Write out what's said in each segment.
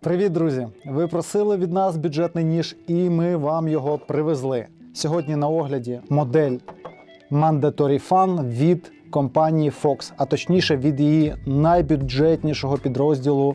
Привіт, друзі! Ви просили від нас бюджетний ніж, і ми вам його привезли. Сьогодні на огляді модель Mandatory Fun від компанії Fox, а точніше від її найбюджетнішого підрозділу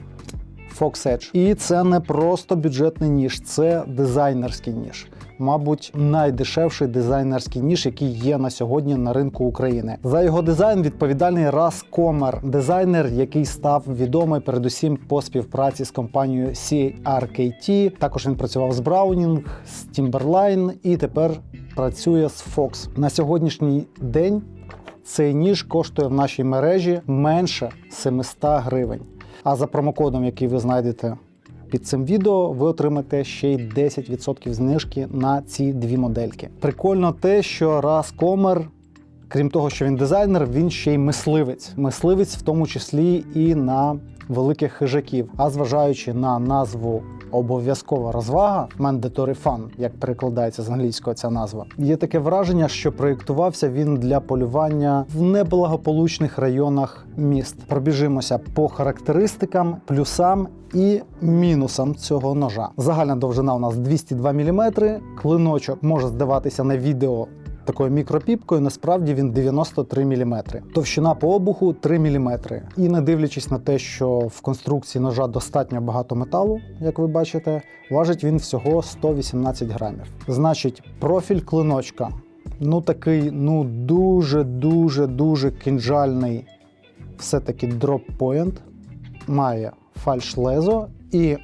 Fox Edge. І це не просто бюджетний ніж, це дизайнерський ніж. Мабуть, найдешевший дизайнерський ніж, який є на сьогодні на ринку України. За його дизайн відповідальний Рас Комер, дизайнер, який став відомий передусім по співпраці з компанією CRKT. Також він працював з Browning, з Timberline і тепер працює з Fox. На сьогоднішній день цей ніж коштує в нашій мережі менше 700 гривень. А за промокодом, який ви знайдете під цим відео, ви отримаєте ще й 10% знижки на ці дві модельки. Прикольно те, що раз Комер, крім того, що він дизайнер, він ще й мисливець. Мисливець, в тому числі і на великих хижаків. А зважаючи на назву обов'язкова розвага, mandatory fun, як перекладається з англійського ця назва, є таке враження, що проєктувався він для полювання в неблагополучних районах міст. Пробіжимося по характеристикам, плюсам і мінусам цього ножа. Загальна довжина у нас 202 мм. Клиночок може здаватися на відео такою мікропіпкою, насправді він 93 мм. Товщина по обуху 3 мм. І не дивлячись на те, що в конструкції ножа достатньо багато металу, як ви бачите, важить він всього 118 грамів. Значить, профіль клиночка. Ну такий, ну дуже дуже дуже кінжальний, все-таки дроп-поінт. Має фальш лезо і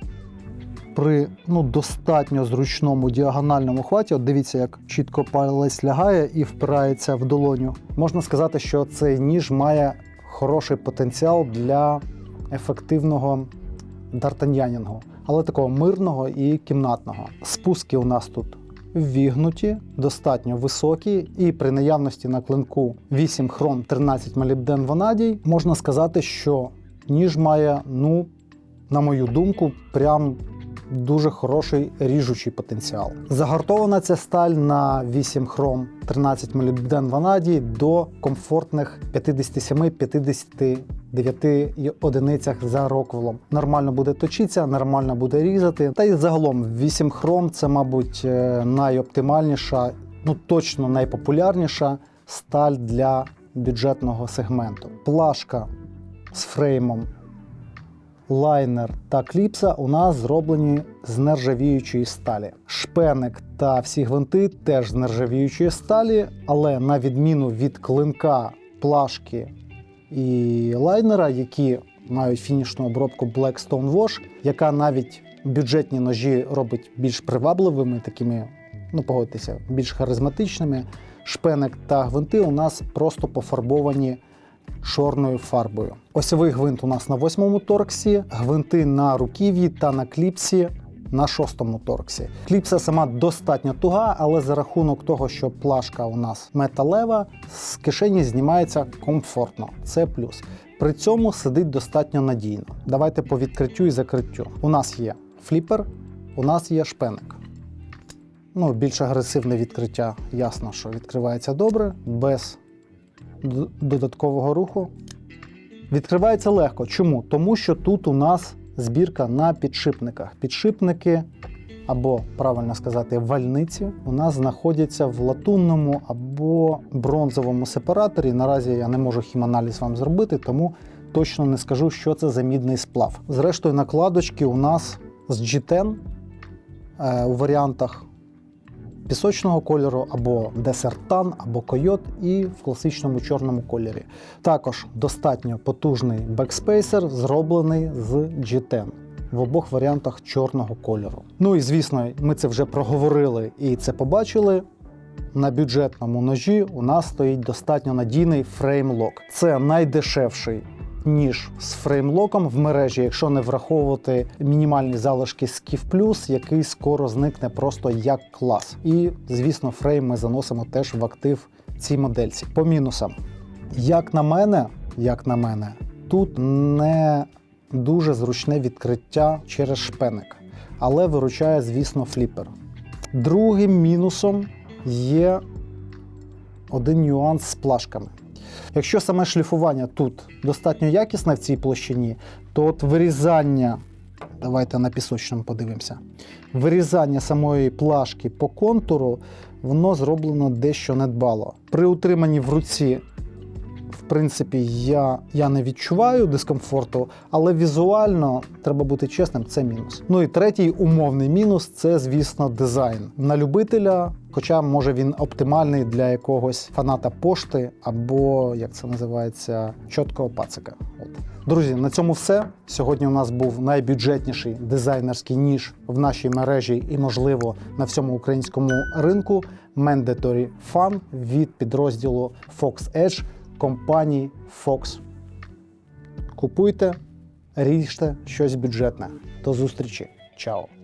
при ну, достатньо зручному діагональному хваті, от дивіться, як чітко палець лягає і впирається в долоню. Можна сказати, що цей ніж має хороший потенціал для ефективного дартаньянінгу, але такого мирного і кімнатного. Спуски у нас тут ввігнуті, достатньо високі, і при наявності на клинку 8 хром 13 молібден ванадій, можна сказати, що ніж має, ну, на мою думку, прям дуже хороший ріжучий потенціал. Загартована ця сталь на 8 хром 13 молібден ванадій до комфортних 57-59 одиницях за роквелом. Нормально буде точитися, нормально буде різати. Та й загалом 8 хром це, мабуть, е, найоптимальніша, ну точно найпопулярніша сталь для бюджетного сегменту. Плашка з фреймом лайнер та кліпса у нас зроблені з нержавіючої сталі. Шпеник та всі гвинти теж з нержавіючої сталі, але на відміну від клинка, плашки і лайнера, які мають фінішну обробку Black Stone Wash, яка навіть бюджетні ножі робить більш привабливими, такими, ну погодьтеся, більш харизматичними. Шпеник та гвинти у нас просто пофарбовані чорною фарбою. Осьовий гвинт у нас на восьмому торксі, гвинти на руків'ї та на кліпсі на шостому торксі. Кліпса сама достатньо туга, але за рахунок того, що плашка у нас металева, з кишені знімається комфортно. Це плюс. При цьому сидить достатньо надійно. Давайте по відкриттю і закриттю. У нас є фліпер, у нас є шпеник. Ну, більш агресивне відкриття, ясно, що відкривається добре, без додаткового руху. Відкривається легко. Чому? Тому що тут у нас збірка на підшипниках. Підшипники, або правильно сказати, вальниці, у нас знаходяться в латунному або бронзовому сепараторі. Наразі я не можу хіманаліз вам зробити, тому точно не скажу, що це за мідний сплав. Зрештою, накладочки у нас з G10 е, у варіантах пісочного кольору, або десертан, або койот, і в класичному чорному кольорі. Також достатньо потужний бекспейсер, зроблений з G10 в обох варіантах чорного кольору. Ну і звісно, ми це вже проговорили і це побачили. На бюджетному ножі у нас стоїть достатньо надійний фреймлок. Це найдешевший ніж з фреймлоком в мережі, якщо не враховувати мінімальні залишки Skiff Plus, який скоро зникне просто як клас. І, звісно, фрейм ми заносимо теж в актив цій модельці. По мінусам. Як на мене, як на мене, тут не дуже зручне відкриття через шпеник, але виручає, звісно, фліпер. Другим мінусом є один нюанс з плашками. Якщо саме шліфування тут достатньо якісне в цій площині, то от вирізання Давайте на пісочному подивимося. Вирізання самої плашки по контуру воно зроблено дещо недбало. При утриманні в руці, принципі, я, я не відчуваю дискомфорту, але візуально треба бути чесним, це мінус. Ну і третій умовний мінус це, звісно, дизайн на любителя. Хоча може він оптимальний для якогось фаната пошти або як це називається чіткого пацика. От. Друзі, на цьому все. Сьогодні у нас був найбюджетніший дизайнерський ніж в нашій мережі і, можливо, на всьому українському ринку. Mandatory Fun від підрозділу Fox Edge компанії Fox. Купуйте, ріжте щось бюджетне. До зустрічі. Чао!